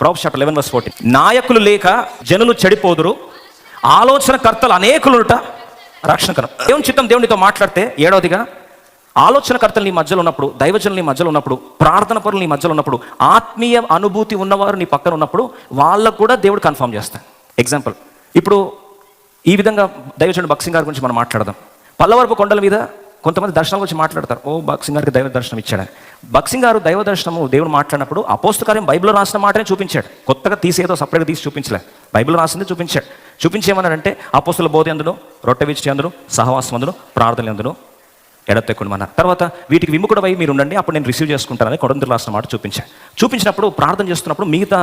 Proverbs chapter eleven verse fourteen నాయకులు లేక జనులు చెడిపోదురు. ఆలోచనకర్తలు అనేకులుట రక్షణకరం. దేవుని చిత్తం దేవునితో మాట్లాడితే ఏడవదిగా ఆలోచనకర్తలు నీ మధ్యలో ఉన్నప్పుడు దైవజనులు నీ మధ్యలో ఉన్నప్పుడు ప్రార్థన పరులు నీ మధ్యలో ఉన్నప్పుడు ఆత్మీయ అనుభూతి ఉన్నవారు నీ పక్కన ఉన్నప్పుడు వాళ్ళకు కూడా దేవుడు కన్ఫర్మ్ చేస్తాడు. ఎగ్జాంపుల్ ఇప్పుడు ఈ విధంగా దైవజనుడు బక్సింగ్ గారి గురించి మనం మాట్లాడదాం. పల్లవరపు కొండల మీద కొంతమంది దర్శనం గురించి మాట్లాడతారు. ఓ బక్సింగ్ గారికి దైవ దర్శనం ఇచ్చాడని భక్సింగ్ గారు దైవ దర్శనము దేవుడు మాట్లాడినప్పుడు అపోస్తకార్యం బైబిల్లో రాసిన మాటనే చూపించాడు. కొత్తగా తీసేదో సపరేట్గా తీసి చూపించలే. బైబిల్లో రాసింది చూపించాడు. చూపించేమన్నాడంటే అపోస్తుల బోధ ఎందును? రొట్టె విచ్చి అందును సహవాసం అందును? ప్రార్థన ఎందును? ఎడతెక్కడు మన తర్వాత వీటికి విముఖుడవై మీరు ఉండండి అప్పుడు నేను రిసీవ్ చేసుకుంటానని కొడంతులు రాసిన మాట చూపించాను చూపించినప్పుడు ప్రార్థన చేస్తున్నప్పుడు మిగతా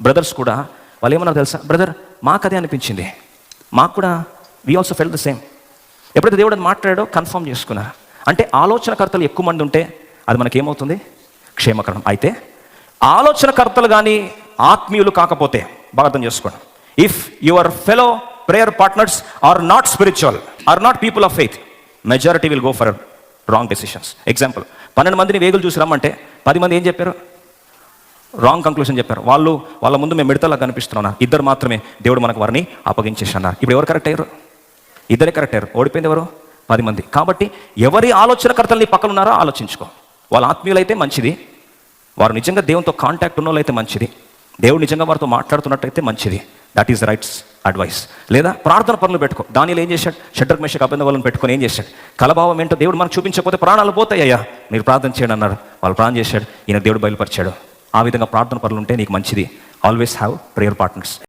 బ్రదర్స్ కూడా వాళ్ళు ఏమన్నారు తెలుసా? బ్రదర్ మాకు అదే అనిపించింది. మాకు కూడా we also felt the same ఎప్పుడైతే దేవుడు అది మాట్లాడాడో కన్ఫర్మ్ చేసుకున్నారు అంటే ఆలోచనకర్తలు ఎక్కువ మంది ఉంటే అది మనకి ఏమవుతుంది క్షేమకరం. అయితే ఆలోచనకర్తలు కానీ ఆత్మీయులు కాకపోతే బాగా అర్థం చేసుకోండి. If your fellow prayer partners are not spiritual are not people of faith majority will go for wrong decisions example పన్నెండు మందిని వేగులు చూసి రమ్మంటే పది మంది ఏం చెప్పారు? రాంగ్ కంక్లూషన్ చెప్పారు. వాళ్ళు వాళ్ళ ముందు మేము మిడతలా కనిపిస్తున్నాం ఇద్దరు మాత్రమే దేవుడు మనకు వారిని అప్పగించేసి అన్నారు. ఇప్పుడు ఎవరు కరెక్ట్ అయ్యారు? ఇద్దరే కరెక్ట్ అయ్యారు. ఓడిపోయింది ఎవరు? పది మంది. కాబట్టి ఎవరి ఆలోచనకర్తలు నీ పక్కన ఉన్నారో ఆలోచించుకో. వాళ్ళ ఆత్మీయులైతే మంచిది. వారు నిజంగా దేవునితో కాంటాక్ట్ ఉన్న వాళ్ళైతే మంచిది. దేవుడు నిజంగా వారితో మాట్లాడుతున్నట్టయితే మంచిది. దట్ ఈస్ రైట్స్ అడ్వైస్ లేదా ప్రార్థన పనులు పెట్టుకో. దానిలో ఏం చేశాడు? షడ్డర్ మేషకు అభింద వాళ్ళని పెట్టుకొని ఏం చేశాడు? కలభావం ఏంటో దేవుడు మనకు చూపించకపోతే ప్రాణాలు పోతాయ్యా మీరు ప్రార్థన చేయండి అన్నారు. వాళ్ళు ప్రార్థన చేశాడు. ఈయన దేవుడు బయలుపరిచాడు. ఆ విధంగా ప్రార్థన పనులు ఉంటే నీకు మంచిది. Always have prayer partners